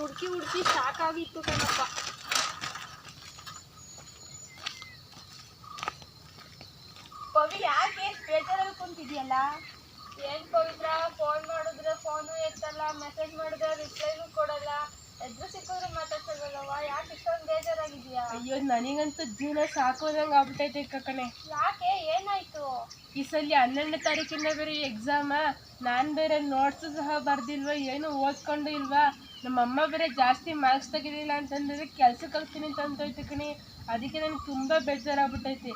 ಹುಡುಕಿ ಹುಡುಕಿ ಸಾಕಾಗಿತ್ತು ಕಣಪ್ಪ. ಪವಿ ಯಾಕೆ ಬೇಜಾರಲ್ಲಿ ಕುಂತಿದ್ಯಲ್ಲ? ಏನ್ ಪವಿತ್ರ ಫೋನ್ ಮಾಡಿದ್ರೆ ಫೋನು ಎತ್ತಲ್ಲ ಮೆಸೇಜ್ ಮಾಡಿದ್ರೆ ರಿಪ್ಲೈನು ಕೊಡಲ್ಲ ಎದ್ರು ಸಿಕ್ಕಿದ್ರು ಮಾತಾಡ್ಸಲ್ವಲ್ಲವ ಯಾಕೆ ಇಷ್ಟೊಂದು ಬೇಜಾರಾಗಿದ್ಯಾ ಅಯ್ಯೋ ನನಗಂತೂ ಜೀವನ ಸಾಕೋದಂಗೆ ಆಗ್ಬಿಟ್ಟೈತೆ ಕಣೆ. ಯಾಕೆ? ಏನಾಯ್ತು? ಈ ಸಲ ಹನ್ನೆರಡನೇ ತಾರೀಕಿಂದ ಬೇರೆ ಎಕ್ಸಾಮ ನಾನು ಬೇರೆ ನೋಟ್ಸು ಸಹ ಬರ್ದಿಲ್ವಾ? ಏನು ಓದ್ಕೊಂಡು ಇಲ್ವಾ? ನಮ್ಮ ಅಮ್ಮ ಬೇರೆ ಜಾಸ್ತಿ ಮಾರ್ಕ್ಸ್ ತೆಗಿಲಿಲ್ಲ ಅಂತಂದರೆ ಕೆಲ್ಸಕ್ಕೆ ಹೋಗ್ತೀನಿ ಅಂತ ಅಂತೋಯ್ತು ಕಣೆ. ಅದಕ್ಕೆ ನನಗೆ ತುಂಬ ಬೇಜಾರಾಗ್ಬಿಟ್ಟೈತಿ.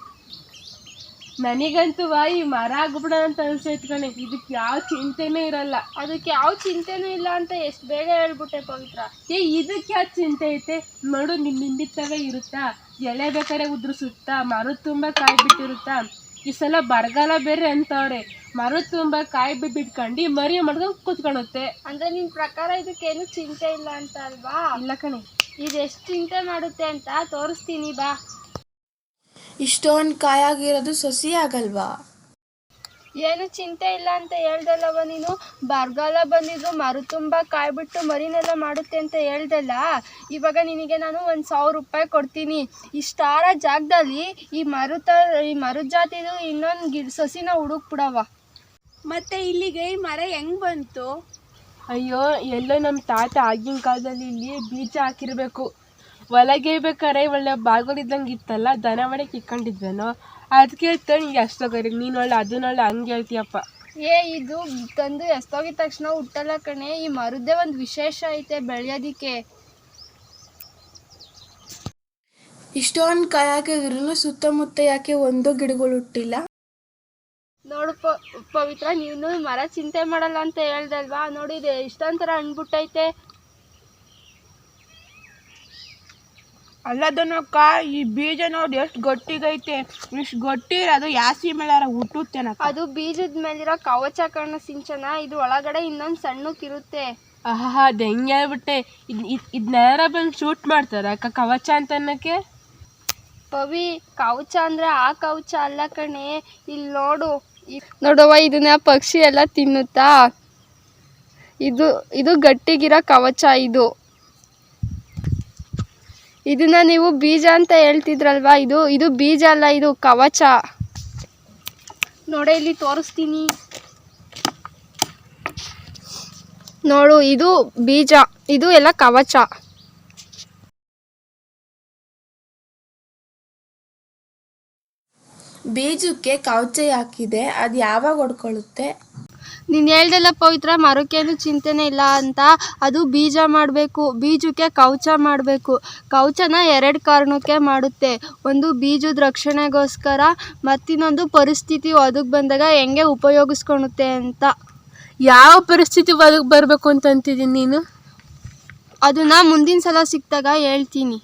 ನನಗಂತೂ ವಾಯಿ ಮರ ಆಗ್ಬಿಡೋಣ ಅಂತ ಅನ್ಸೈತೆ ಕಣೆ. ಇದಕ್ಕೆ ಯಾವ ಚಿಂತೆನೂ ಇರಲ್ಲ. ಅದಕ್ಕೆ ಯಾವ ಚಿಂತೆನೂ ಇಲ್ಲ ಅಂತ ಎಷ್ಟು ಬೇಗ ಹೇಳ್ಬಿಟ್ಟೆ ಪವಿತ್ರ. ಏ ಇದಕ್ಕೆ ಯಾವ ಚಿಂತೆ ಐತೆ? ನೋಡು ನಿನ್ನ ಹಿಂದಿತ್ತವೇ ಇರುತ್ತಾ? ಎಲೆ ಬೇಕಾದ್ರೆ ಉದುರಿಸುತ್ತಾ? ಮರದ ತುಂಬ ಕಾಯಿ ಬಿಟ್ಟಿರುತ್ತಾ ಈ ಸಲ ಬರಗಾಲ ಬೇರೆ ಅಂತವ್ರೆ. ಮರದ ತುಂಬ ಕಾಯಿ ಬಿಟ್ಕೊಂಡು ಮರಿ ಮಾಡ್ಕೊಂಡು ಕೂತ್ಕೊಳುತ್ತೆ ಅಂದ್ರೆ ನಿನ್ ಪ್ರಕಾರ ಇದಕ್ಕೇನು ಚಿಂತೆ ಇಲ್ಲ ಅಂತ ಅಲ್ವಾ? ಇಲ್ಲ ಕಣೆ. ಇದು ಎಷ್ಟು ಚಿಂತೆ ಮಾಡುತ್ತೆ ಅಂತ ತೋರಿಸ್ತೀನಿ ಬಾ. ಇಷ್ಟೊಂದು ಕಾಯಾಗಿರೋದು ಸೊಸಿ ಆಗಲ್ವಾ? ಏನು ಚಿಂತೆ ಇಲ್ಲ ಅಂತ ಹೇಳ್ದಲ್ಲವ ನೀನು? ಬರಗಾಲ ಬಂದಿದ್ದು ಮರು ತುಂಬ ಕಾಯ್ಬಿಟ್ಟು ಮರಿನೆಲ್ಲ ಮಾಡುತ್ತೆ ಅಂತ ಹೇಳ್ದಲ್ಲ? ಇವಾಗ ನಿನಗೆ ನಾನು ಒಂದು ಸಾವಿರ ರೂಪಾಯಿ ಕೊಡ್ತೀನಿ. ಇಷ್ಟಾರ ಜಾಗದಲ್ಲಿ ಈ ಮರುತ ಈ ಮರು ಜಾತಿದು ಇನ್ನೊಂದು ಗಿಡ ಸಸಿನ ಹುಡುಕ್ಬಿಡವ ಮತ್ತೆ ಇಲ್ಲಿಗೆ ಈ ಮರ ಹೆಂಗ್ ಬಂತು? ಅಯ್ಯೋ ಎಲ್ಲೋ ನಮ್ಮ ತಾತ ಆಗಿನ ಕಾಲದಲ್ಲಿ ಇಲ್ಲಿ ಬೀಜ ಹಾಕಿರ್ಬೇಕು. ಒಳಗೆ ಬೇಕಾರೆ ಒಳ್ಳೆ ಬಾಗಿಲಿದ್ದಂಗೆ ಇತ್ತಲ್ಲ ದನ ಮಾಡಿ ಇಕ್ಕೊಂಡಿದ್ವೇನೋ ಅದಕ್ಕೆ ಹೇಳ್ತಾನೆ ಎಷ್ಟೋಗರಿ ನೀನು ಒಳ್ಳೆ ಅದನ್ನೊಳ್ಳೆ ಹಂಗೆ ಹೇಳ್ತೀಯಪ್ಪ. ಏ ಇದು ತಂದು ಎಸ್ತೋಗಿದ ತಕ್ಷಣ ಹುಟ್ಟಲ್ಲ ಕಣೆ ಈ ಮರುದೇ ಒಂದು ವಿಶೇಷ ಐತೆ ಬೆಳೆಯೋದಿಕ್ಕೆ. ಇಷ್ಟೊಂದು ಕಾಯಾಗಿದ್ರು ಸುತ್ತಮುತ್ತ ಯಾಕೆ ಒಂದು ಗಿಡಗಳು ಹುಟ್ಟಿಲ್ಲ? ನೋಡು ಪ ಪವಿತ್ರ ನೀನು ಮರ ಚಿಂತೆ ಮಾಡಲ್ಲ ಅಂತ ಹೇಳ್ದಲ್ವಾ? ನೋಡಿದೆ ಇಷ್ಟೊಂಥರ ಹಣ್ಬಿಟ್ಟೈತೆ ಅಲ್ಲದನಕ್ಕ ಈ ಬೀಜ ನೋಡಿ ಎಷ್ಟು ಗಟ್ಟಿಗೈತೆ ಎಷ್ಟು ಗಟ್ಟಿ ಅದು ಯಾಸಿ ಮೇಲಾರ ಹುಟ್ಟುತ್ತೇನಕ್ಕ ಅದು ಬೀಜದ ಮೇಲಿರೋ ಕವಚ ಕಣ ಸಿಂಚನ ಇದು ಒಳಗಡೆ ಇನ್ನೊಂದು ಸಣ್ಣಕ್ಕಿರುತ್ತೆ ಆಹಾ ಅದು ಹೆಂಗೆ ಹೇಳ್ಬಿಟ್ಟೆ. ಇದು ಇದನ್ನೆಲ್ಲ ಬಂದು ಶೂಟ್ ಮಾಡ್ತಾರೆ ಅಕ್ಕ ಕವಚ ಅಂತ ಅನ್ನಕ್ಕೆ ಪವಿ ಕವಚ ಅಂದ್ರೆ ಆ ಕವಚ ಅಲ್ಲ ಕಣೆ ಇಲ್ಲಿ ನೋಡು. ನೋಡುವ ಇದನ್ನ ಪಕ್ಷಿ ಎಲ್ಲ ತಿನ್ನುತ್ತಾ? ಇದು ಇದು ಗಟ್ಟಿಗಿರೋ ಕವಚ ಇದು. ಇದನ್ನ ನೀವು ಬೀಜ ಅಂತ ಹೇಳ್ತಿದ್ರಲ್ವಾ? ಇದು ಇದು ಬೀಜ ಅಲ್ಲ, ಇದು ಕವಚ. ನೋಡ, ಇಲ್ಲಿ ತೋರಿಸ್ತೀನಿ. ನೋಡು, ಇದು ಬೀಜ, ಇದು ಎಲ್ಲ ಕವಚ. ಬೀಜಕ್ಕೆ ಕವಚ ಹಾಕಿದೆ ಅದು ಯಾವಾಗ ಹೊಡ್ಕೊಳ್ಳುತ್ತೆ? ನೀನು ಹೇಳ್ದಲ್ಲ ಪವಿತ್ರ ಮರಕ್ಕೇನು ಚಿಂತೆನೇ ಇಲ್ಲ ಅಂತ. ಅದು ಬೀಜ ಮಾಡಬೇಕು ಬೀಜಕ್ಕೆ ಕವಚ ಮಾಡಬೇಕು. ಕವಚನ ಎರಡು ಕಾರಣಕ್ಕೆ ಮಾಡುತ್ತೆ. ಒಂದು ಬೀಜದ ರಕ್ಷಣೆಗೋಸ್ಕರ ಮತ್ತಿನ್ನೊಂದು ಪರಿಸ್ಥಿತಿ ಒದಗಿ ಬಂದಾಗ ಹೆಂಗೆ ಉಪಯೋಗಿಸ್ಕೊಳುತ್ತೆ ಅಂತ. ಯಾವ ಪರಿಸ್ಥಿತಿ ಒದಗಿ ಬರಬೇಕು ಅಂತ ಅಂತಿದ್ದೀನಿ ನೀನು? ಅದನ್ನ ಮುಂದಿನ ಸಲ ಸಿಕ್ಕಿದಾಗ ಹೇಳ್ತೀನಿ.